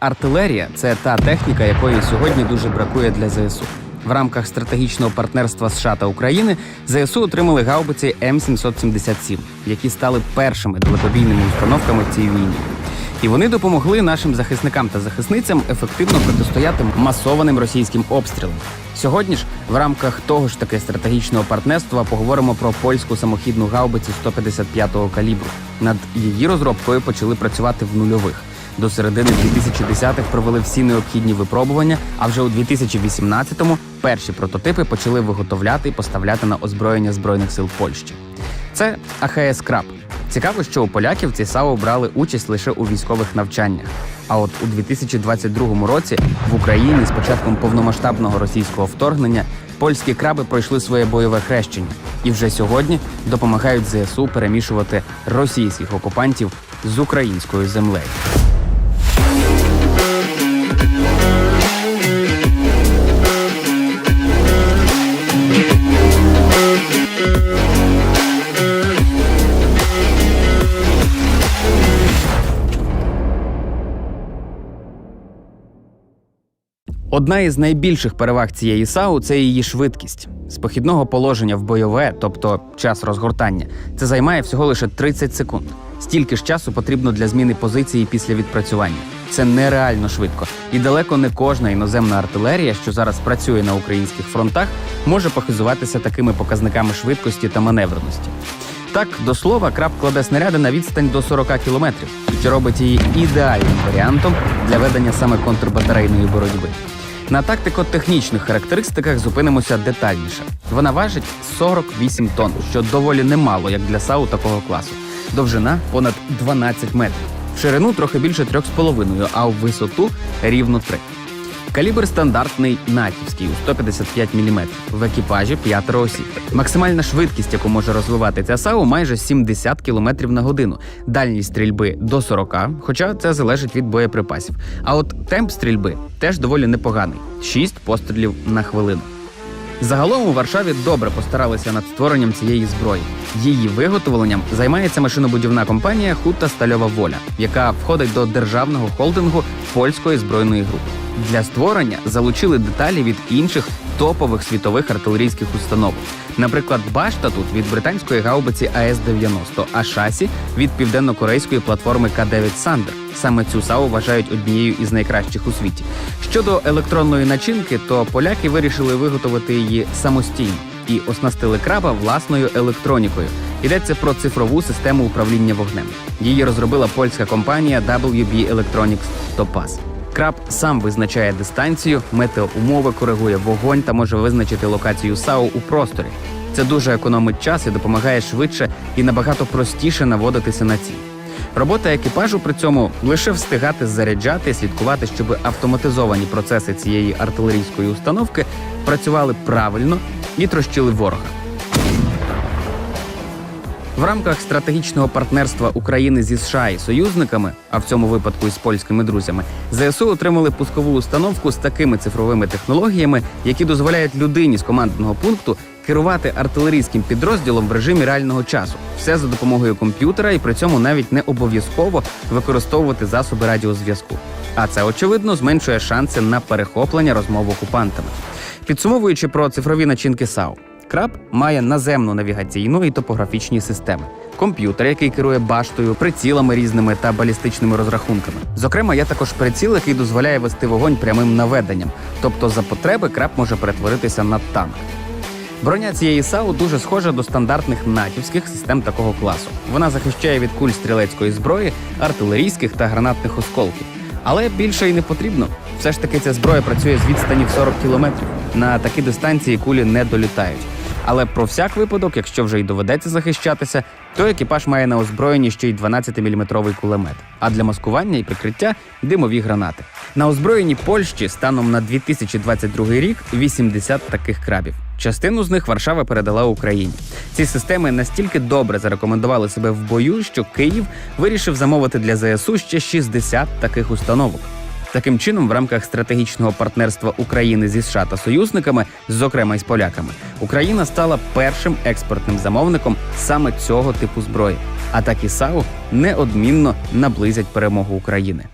Артилерія це та техніка, якої сьогодні дуже бракує для ЗСУ. В рамках стратегічного партнерства США та України ЗСУ отримали гаубиці М777, які стали першими далекобійними установками в цій війні. І вони допомогли нашим захисникам та захисницям ефективно протистояти масованим російським обстрілам. Сьогодні ж, в рамках того ж таки стратегічного партнерства, поговоримо про польську самохідну гаубицю 155-го калібру. Над її розробкою почали працювати в нульових. До середини 2010-х провели всі необхідні випробування. А вже у 2018-му перші прототипи почали виготовляти і поставляти на озброєння збройних сил Польщі. Це АХС Краб. Цікаво, що у поляків ці САУ брали участь лише у військових навчаннях. А от у 2022 році в Україні з початком повномасштабного російського вторгнення польські краби пройшли своє бойове хрещення і вже сьогодні допомагають ЗСУ перемішувати російських окупантів з українською землею. Одна із найбільших переваг цієї САУ це її швидкість. З похідного положення в бойове, тобто час розгортання, це займає всього лише 30 секунд. Стільки ж часу потрібно для зміни позиції після відпрацювання. Це нереально швидко, і далеко не кожна іноземна артилерія, що зараз працює на українських фронтах, може похизуватися такими показниками швидкості та маневреності. Так, до слова, краб кладе снаряди на відстань до 40 кілометрів, що робить її ідеальним варіантом для ведення саме контрбатарейної боротьби. На тактико-технічних характеристиках зупинимося детальніше. Вона важить 48 тонн, що доволі немало як для САУ такого класу. Довжина понад 12 метрів, в ширину трохи більше 3,5, а в висоту рівно 3. Калібр стандартний натівський у 155 мм. В екіпажі п'ятеро осіб. Максимальна швидкість, яку може розвивати ця САУ, майже 70 км на годину. Дальність стрільби до 40, хоча це залежить від боєприпасів. А от темп стрільби теж доволі непоганий 6 пострілів на хвилину. Загалом у Варшаві добре постаралися над створенням цієї зброї. Її виготовленням займається машинобудівна компанія Хута Стальова Воля, яка входить до державного холдингу польської збройної групи. Для створення залучили деталі від інших топових світових артилерійських установок. Наприклад, башта тут від британської гаубиці АС-90, а шасі від південно-корейської платформи К-9 Сандер. Саме цю САУ вважають однією із найкращих у світі. Щодо електронної начинки, то поляки вирішили виготовити її самостійно і оснастили краба власною електронікою. Йдеться про цифрову систему управління вогнем. Її розробила польська компанія WB Electronics Topaz. Краб сам визначає дистанцію, метеоумови, коригує вогонь та може визначити локацію САУ у просторі. Це дуже економить час і допомагає швидше і набагато простіше наводитися на ціль. Робота екіпажу при цьому лише встигати заряджати, слідкувати, щоб автоматизовані процеси цієї артилерійської установки працювали правильно і трощили ворога. В рамках стратегічного партнерства України зі США і союзниками, а в цьому випадку із польськими друзями, ЗСУ отримали пускову установку з такими цифровими технологіями, які дозволяють людині з командного пункту керувати артилерійським підрозділом в режимі реального часу. Все за допомогою комп'ютера, і при цьому навіть не обов'язково використовувати засоби радіозв'язку. А це очевидно зменшує шанси на перехоплення розмов окупантами. Підсумовуючи про цифрові начинки САУ. Краб має наземну навігаційну і топографічні системи, комп'ютер, який керує баштою, прицілами різними та балістичними розрахунками. Зокрема, є також приціл, який дозволяє вести вогонь прямим наведенням, тобто за потреби краб може перетворитися на танк. Броня цієї САУ дуже схожа до стандартних натівських систем такого класу. Вона захищає від куль стрілецької зброї, артилерійських та гранатних осколків. Але більше й не потрібно. Все ж таки, ця зброя працює з відстані в 40 кілометрів. На такі дистанції кулі не долітають. Але про всяк випадок, якщо вже й доведеться захищатися, то екіпаж має на озброєнні ще й 12-мм кулемет. А для маскування і прикриття димові гранати. На озброєнні Польщі станом на 2022 рік 80 таких крабів. Частину з них Варшава передала Україні. Ці системи настільки добре зарекомендували себе в бою, що Київ вирішив замовити для ЗСУ ще 60 таких установок. Таким чином, в рамках стратегічного партнерства України зі США та союзниками, зокрема й з поляками, Україна стала першим експортним замовником саме цього типу зброї. А такі САУ неодмінно наблизять перемогу України.